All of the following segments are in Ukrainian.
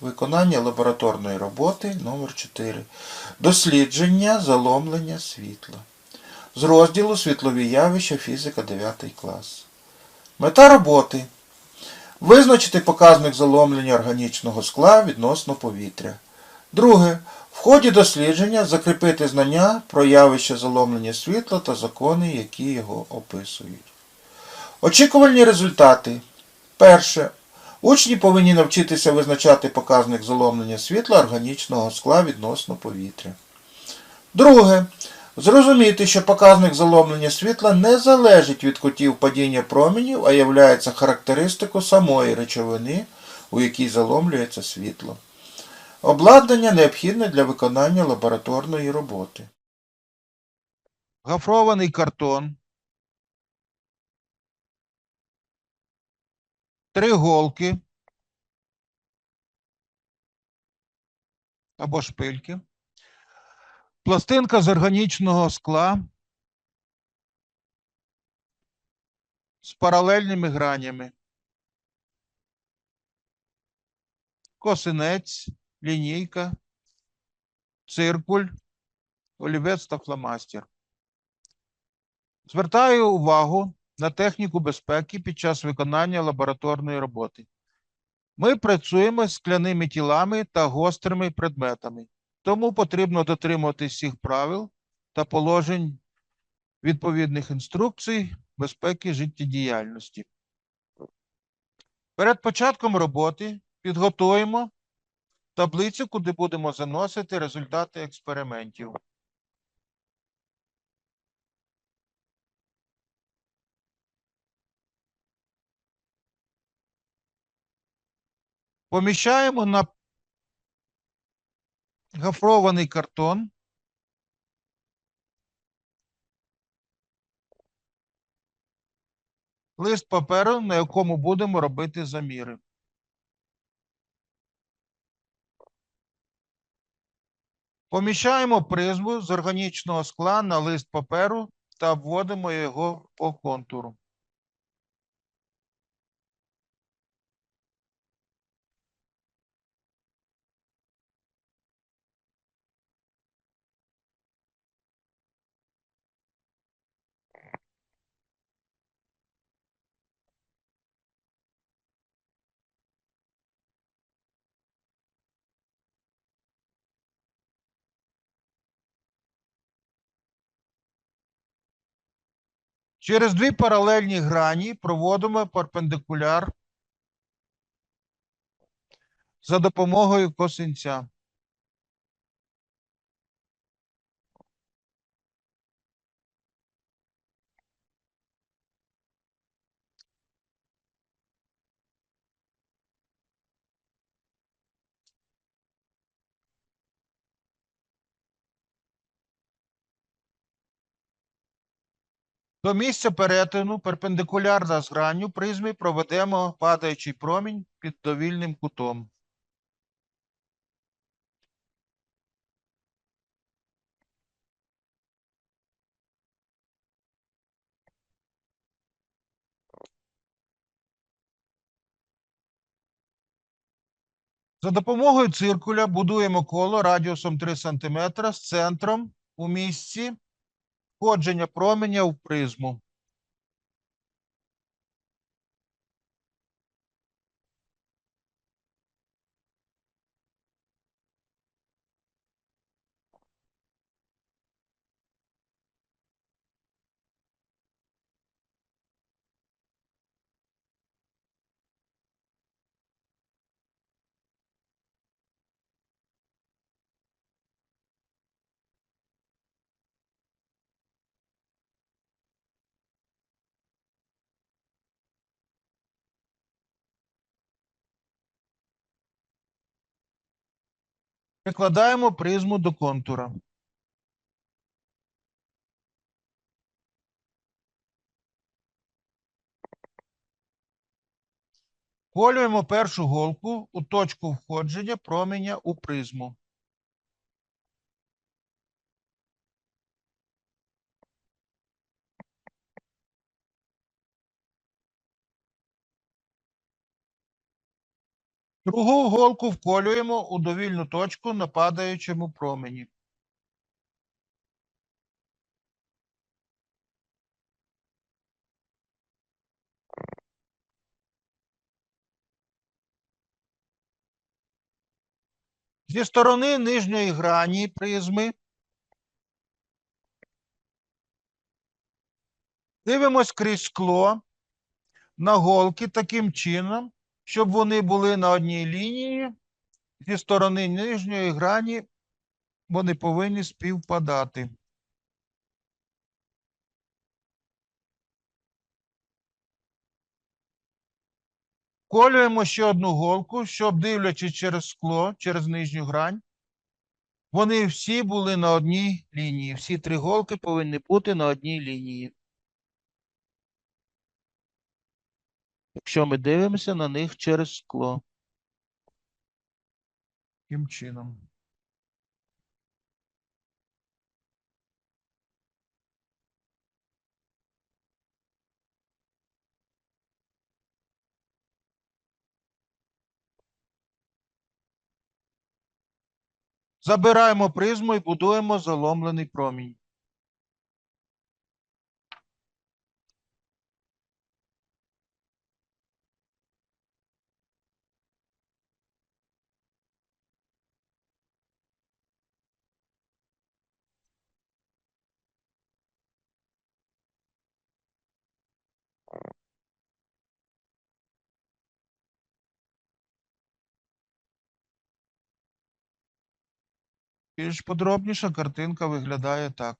Виконання лабораторної роботи номер 4 Дослідження заломлення світла. З розділу Світлові явища фізика 9 клас. Мета роботи. Визначити показник заломлення органічного скла відносно повітря. Друге. В ході дослідження закріпити знання про явище заломлення світла та закони, які його описують. Очікувальні результати. Перше. Учні повинні навчитися визначати показник заломлення світла органічного скла відносно повітря. Друге. Зрозуміти, що показник заломлення світла не залежить від кутів падіння променів, а являється характеристикою самої речовини, у якій заломлюється світло. Обладнання необхідне для виконання лабораторної роботи. Гофрований картон. Три голки або шпильки. Пластинка з органічного скла з паралельними гранями. Косинець, лінійка, циркуль, олівець та фломастер. Звертаю увагу на техніку безпеки під час виконання лабораторної роботи. Ми працюємо з скляними тілами та гострими предметами, тому потрібно дотримуватись всіх правил та положень відповідних інструкцій безпеки життєдіяльності. Перед початком роботи підготуємо таблицю, куди будемо заносити результати експериментів. Поміщаємо на гофрований картон. Лист паперу, на якому будемо робити заміри. Поміщаємо призму з органічного скла на лист паперу та обводимо його по контуру. Через дві паралельні грані проводимо перпендикуляр за допомогою косинця. До місця перетину перпендикулярно з гранню призми проведемо падаючий промінь під довільним кутом. За допомогою циркуля будуємо коло радіусом 3 см з центром у місці входження променя в призму. Прикладаємо призму до контура. Колюємо першу голку у точку входження променя у призму. Другу голку вколюємо у довільну точку на падаючому промені. Зі сторони нижньої грані призми дивимось крізь скло на голки таким чином, щоб вони були на одній лінії. Зі сторони нижньої грані вони повинні співпадати. Колюємо ще одну голку, щоб, дивлячись через скло, через нижню грань, вони всі були на одній лінії. Всі три голки повинні бути на одній лінії. Якщо ми дивимося на них через скло. Таким чином. Забираємо призму і будуємо заломлений промінь. Більш подробніша картинка виглядає так.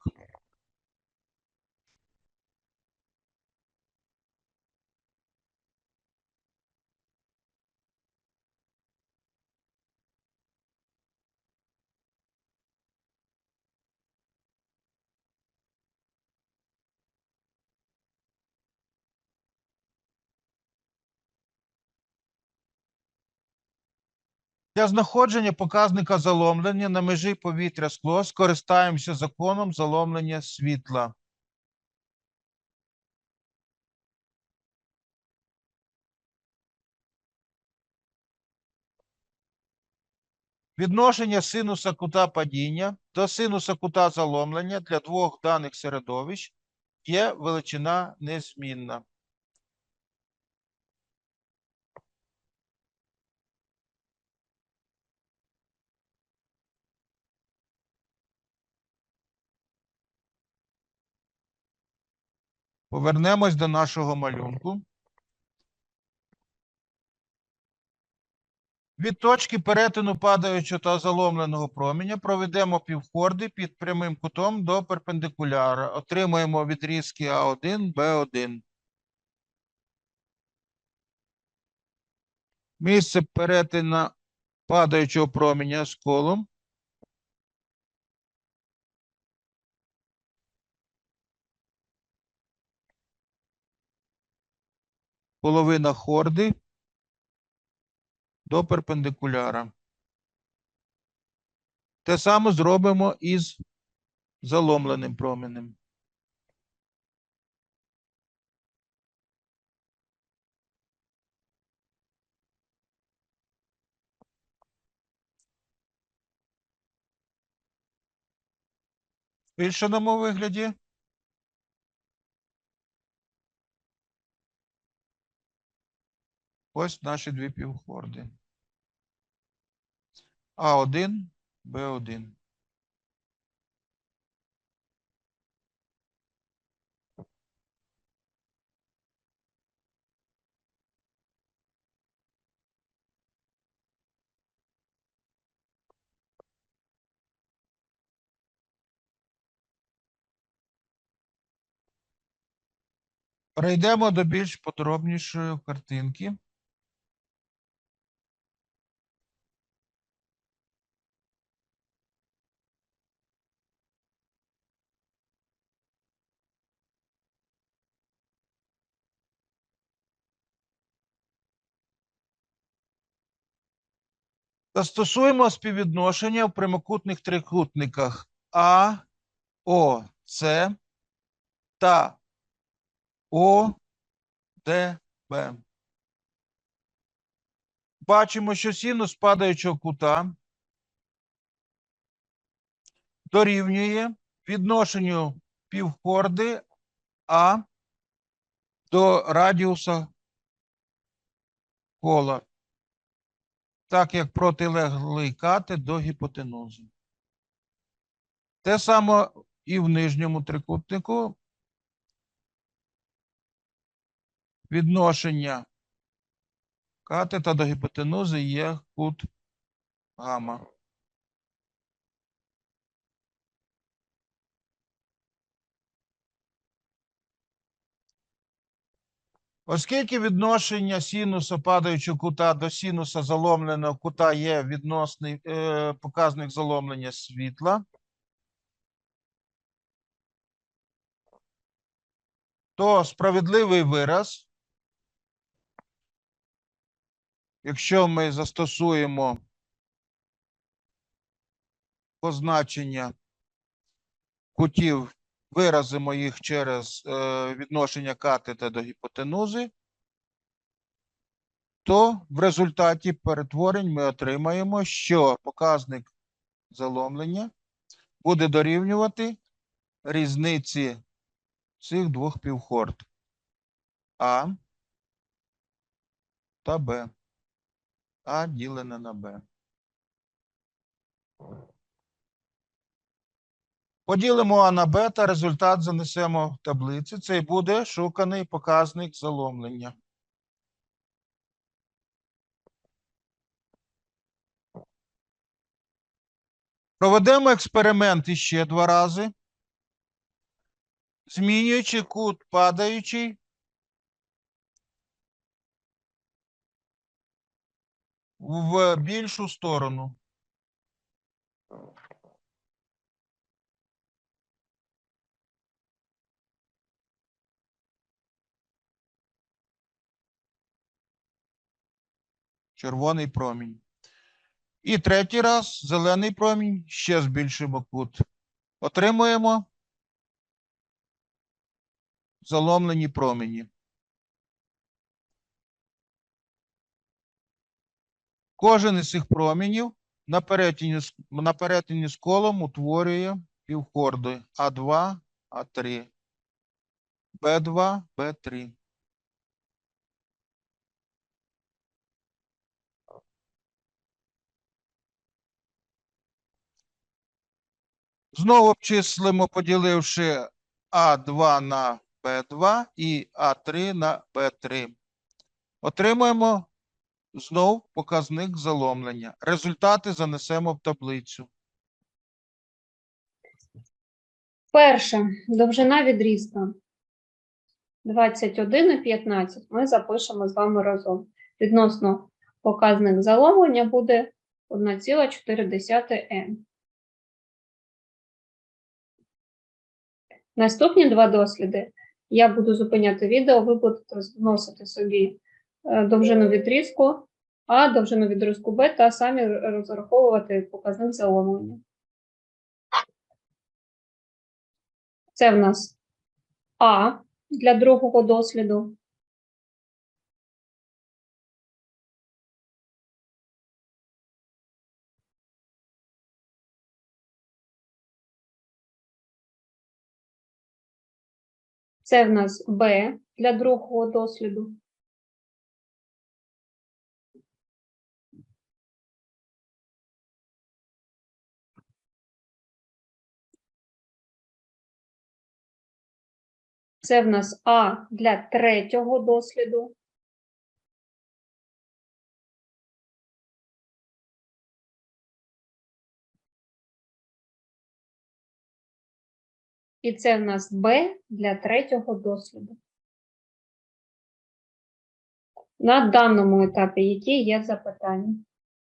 Для знаходження показника заломлення на межі повітря скло скористаємося законом заломлення світла. Відношення синуса кута падіння до синуса кута заломлення для двох даних середовищ є величина незмінна. Повернемось до нашого малюнку. Від точки перетину падаючого та заломленого променя проведемо півхорди під прямим кутом до перпендикуляра. Отримаємо відрізки А1, Б1. Місце перетину падаючого променя з колом половина хорди до перпендикуляра. Те саме зробимо із заломленим променем. В збільшеному вигляді Ось наші дві півхорди. А1, Б1. Перейдемо до більш подробнішої картинки. Застосуємо співвідношення в прямокутних трикутниках А, О, С та О, Д, Б. бачимо, що синус падаючого кута дорівнює відношенню півхорди А до радіуса кола, так як протилеглий кати до гіпотенузи. Те саме і в нижньому трикутнику відношення катета до гіпотенузи є кут гамма. Оскільки відношення синуса падаючого кута до синуса заломленого кута є відносний е, показник заломлення світла, то справедливий вираз, якщо ми застосуємо позначення кутів, виразимо їх через е, відношення катета до гіпотенузи, то в результаті перетворень ми отримаємо, що показник заломлення буде дорівнювати різниці цих двох півхорд А та Б. А ділене на Б. Поділимо А на Б та результат занесемо в таблиці. Це і буде шуканий показник заломлення. Проведемо експеримент іще два рази. Змінюючи кут падаючий в більшу сторону. Червоний промінь. І третій раз зелений промінь, ще збільшуємо кут. Отримуємо заломлені промені. Кожен із цих променів на перетині, на перетині з колом утворює півхорди А2, А3, Б2, Б3. Знову обчислимо, поділивши А2 на Б2 і А3 на Б3. Отримуємо знов показник заломлення. Результати занесемо в таблицю. Перше, довжина відрізка 21 і 15 ми запишемо з вами разом. Відносно показник заломлення буде 1,4 м. Наступні два досліди. Я буду зупиняти відео, ви будете вносити собі е, довжину відрізку А, довжину відрізку Б та самі розраховувати показник заломлення. Це в нас А для другого досліду. Це в нас Б для другого досліду. Це в нас А для третього досліду. І це в нас Б для третього досліду. На даному етапі які є запитання?